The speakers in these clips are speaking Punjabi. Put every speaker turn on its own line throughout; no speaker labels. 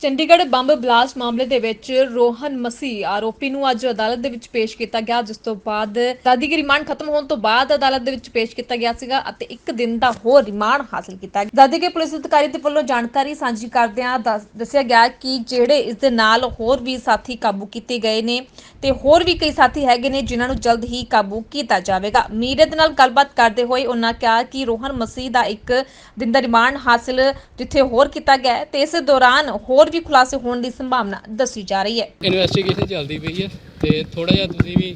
ਚੰਡੀਗੜ੍ਹ ਬੰਬ ਬਲਾਸਟ ਮਾਮਲੇ ਦੇ ਵਿੱਚ ਰੋਹਨ ਮਸੀ ਆਰੋਪੀ ਨੂੰ ਅੱਜ ਅਦਾਲਤ ਦੇ ਵਿੱਚ ਪੇਸ਼ ਕੀਤਾ ਗਿਆ, ਜਿਸ ਤੋਂ ਬਾਅਦ ਦਾਦੀ ਦੀ ਰਿਮਾਂਡ ਖਤਮ ਹੋਣ ਤੋਂ ਬਾਅਦ ਅਦਾਲਤ ਦੇ ਵਿੱਚ ਪੇਸ਼ ਕੀਤਾ ਗਿਆ ਸੀਗਾ ਅਤੇ ਇੱਕ ਦਿਨ ਦਾ ਹੋਰ ਰਿਮਾਂਡ ਹਾਸਲ ਕੀਤਾ ਗਿਆ। ਦਾਦੀ ਕੇ ਪੁਲਿਸ ਅਧਿਕਾਰੀ ਦੇ ਵੱਲੋਂ ਜਾਣਕਾਰੀ ਸਾਂਝੀ ਕਰਦਿਆਂ ਦੱਸਿਆ ਗਿਆ ਕਿ ਜਿਹੜੇ ਇਸ ਦੇ ਨਾਲ ਹੋਰ ਵੀ ਸਾਥੀ ਕਾਬੂ ਕੀਤੇ ਗਏ ਨੇ ਤੇ ਹੋਰ ਵੀ ਕਈ ਸਾਥੀ ਹੈਗੇ ਨੇ ਜਿਨ੍ਹਾਂ ਨੂੰ ਜਲਦ ਹੀ ਕਾਬੂ ਕੀਤਾ ਜਾਵੇਗਾ। ਮੀਡੀਆ ਦੇ ਨਾਲ ਗੱਲਬਾਤ ਕਰਦੇ ਹੋਏ ਉਹਨਾਂ ਕਿਹਾ ਕਿ ਰੋਹਨ ਮਸੀਹ ਦਾ ਇੱਕ ਦਿਨ ਦਾ ਰਿਮਾਂਡ ਹਾਸਲ ਜਿੱਥੇ ਹੋਰ ਕੀਤਾ ਗਿਆ ਤੇ ਇਸ ਦੌਰਾਨ ਹੋਰ ਵੀ ਖੁਲਾਸੇ ਹੋਣ ਦੀ ਸੰਭਾਵਨਾ ਦੱਸੀ ਜਾ ਰਹੀ ਹੈ।
ਇਨਵੈਸਟੀਗੇਸ਼ਨ ਚੱਲਦੀ ਪਈ ਹੈ ਤੇ ਥੋੜਾ ਜਿਹਾ ਤੁਸੀਂ ਵੀ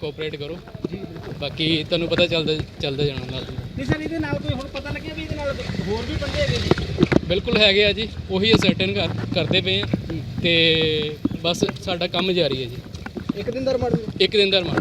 ਕੋਆਪਰੇਟ ਕਰੋ। ਜੀ ਬਾਕੀ ਤੁਹਾਨੂੰ ਪਤਾ ਚੱਲਦਾ ਚੱਲਦਾ ਜਾਣਾ ਨਾਲ।
ਨਹੀਂ ਸਰ ਇਹਦੇ ਨਾਲ ਕੋਈ ਹੁਣ ਪਤਾ ਲੱਗਿਆ ਵੀ ਇਹਦੇ ਨਾਲ ਹੋਰ ਵੀ ਬੰਦੇ ਹੈਗੇ ਜੀ?
ਬਿਲਕੁਲ ਹੈਗੇ ਆ ਜੀ ਉਹੀ ਅਸਰਟਨ ਕਰ ਕਰਦੇ ਪਏ ਆ। ਤੇ ਬਸ ਸਾਡਾ ਕੰਮ ਜਾਰੀ ਹੈ ਜੀ।
ਇੱਕ ਦਿਨ ਦਾ ਰਿਮਾਂਡ?
ਇੱਕ ਦਿਨ ਦਾ ਰਿਮਾਂਡ।